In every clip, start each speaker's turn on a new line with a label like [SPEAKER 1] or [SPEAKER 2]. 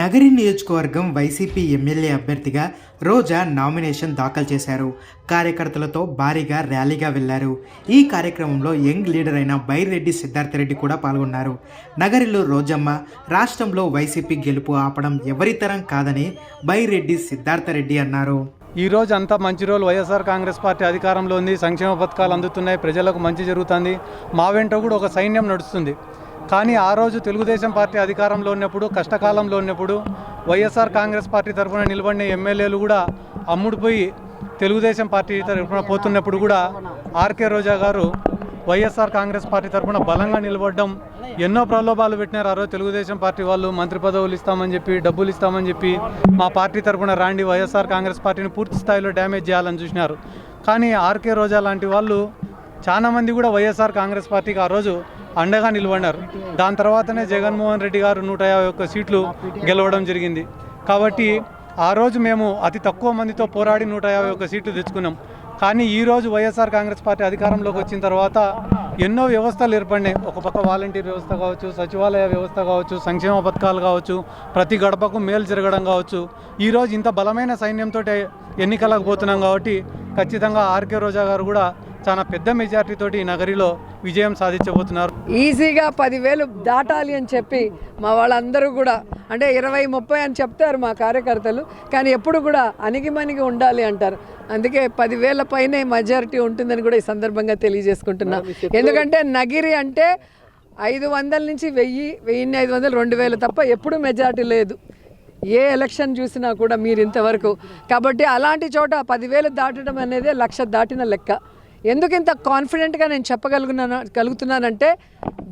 [SPEAKER 1] నగరి నియోజకవర్గం YCP MLA అభ్యర్థిగా రోజా nomination దాఖలు చేశారు. కార్యకర్తలతో భారీగా ర్యాలీగా వెళ్ళారు. ఈ కార్యక్రమంలో యంగ్ లీడర్ అయిన బైరెడ్డి సిద్ధార్థరెడ్డి కూడా పాల్గొన్నారు. నగరిలో రోజమ్మ రాష్ట్రంలో వైసీపీ గెలుపు ఆపడం ఎవరితరం కాదని బైరెడ్డి సిద్ధార్థరెడ్డి అన్నారు.
[SPEAKER 2] ఈ రోజు అంతా మంచి రోజు వైఎస్ఆర్ కాంగ్రెస్ పార్టీ అధికారంలో ఉంది. సంక్షేమ పథకాలు అందుతున్నాయి. ప్రజలకు మంచి జరుగుతుంది. మా వెంట కూడా ఒక సైన్యం నడుస్తుంది. కానీ ఆ రోజు తెలుగుదేశం పార్టీ అధికారంలో ఉన్నప్పుడు కష్టకాలంలో ఉన్నప్పుడు వైఎస్ఆర్ కాంగ్రెస్ పార్టీ తరఫున నిలబడిన ఎమ్మెల్యేలు కూడా అమ్ముడుపోయి తెలుగుదేశం పార్టీ తరఫున పోతున్నప్పుడు కూడా ఆర్కే రోజా గారు వైఎస్ఆర్ కాంగ్రెస్ పార్టీ తరఫున బలంగా నిలబడడం ఎన్నో ప్రలోభాలు పెట్టినారు. ఆ రోజు తెలుగుదేశం పార్టీ వాళ్ళు మంత్రి పదవులు ఇస్తామని చెప్పి డబ్బులు ఇస్తామని చెప్పి మా పార్టీ తరఫున రాండి వైఎస్ఆర్ కాంగ్రెస్ పార్టీని పూర్తి స్థాయిలో డ్యామేజ్ చేయాలని చూసినారు. కానీ ఆర్కే రోజా లాంటి వాళ్ళు చాలా మంది కూడా వైఎస్ఆర్ కాంగ్రెస్ పార్టీకి ఆ రోజు అండగా నిలబడినారు. దాని తర్వాతనే జగన్మోహన్ రెడ్డి గారు నూట యాభై ఒక్క సీట్లు గెలవడం జరిగింది. కాబట్టి ఆ రోజు మేము అతి తక్కువ మందితో పోరాడి నూట యాభై ఒక్క సీట్లు తెచ్చుకున్నాం. కానీ ఈ రోజు వైఎస్ఆర్ కాంగ్రెస్ పార్టీ అధికారంలోకి వచ్చిన తర్వాత ఎన్నో వ్యవస్థలు ఏర్పడినాయి. ఒక పక్క వాలంటీర్ వ్యవస్థ కావచ్చు సచివాలయ వ్యవస్థ కావచ్చు సంక్షేమ పథకాలు కావచ్చు ప్రతి గడపకు మేలు జరగడం కావచ్చు. ఈరోజు ఇంత బలమైన సైన్యంతో ఎన్నికలకు పోతున్నాం కాబట్టి ఖచ్చితంగా ఆర్కే రోజా గారు కూడా చాలా పెద్ద మెజార్టీతోటి ఈ నగరిలో విజయం సాధించబోతున్నారు.
[SPEAKER 3] ఈజీగా పదివేలు దాటాలి అని చెప్పి మా వాళ్ళందరూ కూడా అంటే ఇరవై ముప్పై అని చెప్తారు మా కార్యకర్తలు కానీ ఎప్పుడు కూడా అణిగిమణిగి ఉండాలి అంటారు. అందుకే పదివేల పైనే మెజారిటీ ఉంటుందని కూడా ఈ సందర్భంగా తెలియజేసుకుంటున్నా. ఎందుకంటే నగిరి అంటే ఐదు వందల నుంచి వెయ్యి వెయ్యిన్ని ఐదు వందలు రెండు వేలు తప్ప ఎప్పుడు మెజారిటీ లేదు. ఏ ఎలక్షన్ చూసినా కూడా మీరు ఇంతవరకు. కాబట్టి అలాంటి చోట పదివేలు దాటడం అనేది లక్ష దాటిన లెక్క. ఎందుకు ఇంత కాన్ఫిడెంట్గా నేను చెప్పగలుగున్నాను కలుగుతున్నానంటే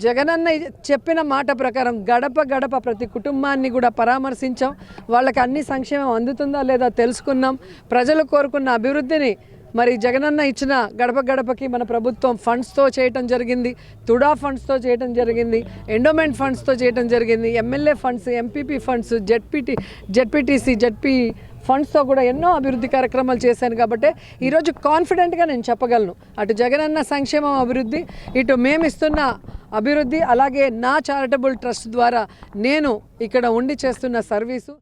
[SPEAKER 3] జగనన్న చెప్పిన మాట ప్రకారం గడప గడప ప్రతి కుటుంబాన్ని కూడా పరామర్శించాం. వాళ్ళకి అన్ని సంక్షేమం అందుతుందా లేదా తెలుసుకున్నాం. ప్రజలు కోరుకున్న అభివృద్ధిని మరి జగనన్న ఇచ్చిన గడప గడపకి మన ప్రభుత్వం ఫండ్స్తో చేయటం జరిగింది తుడా ఫండ్స్తో చేయటం జరిగింది ఎండోమెంట్ ఫండ్స్తో చేయటం జరిగింది MLA funds MPP funds ZPT ZPTC ZP ఫండ్స్తో కూడా ఎన్నో అభివృద్ధి కార్యక్రమాలు చేశాను కాబట్టి ఈరోజు కాన్ఫిడెంట్గా నేను చెప్పగలను. అటు జగనన్న సంక్షేమం అభివృద్ధి ఇటు మేము ఇస్తున్న అభివృద్ధి అలాగే నా చారిటబుల్ ట్రస్ట్ ద్వారా నేను ఇక్కడ ఉండి చేస్తున్న సర్వీసు.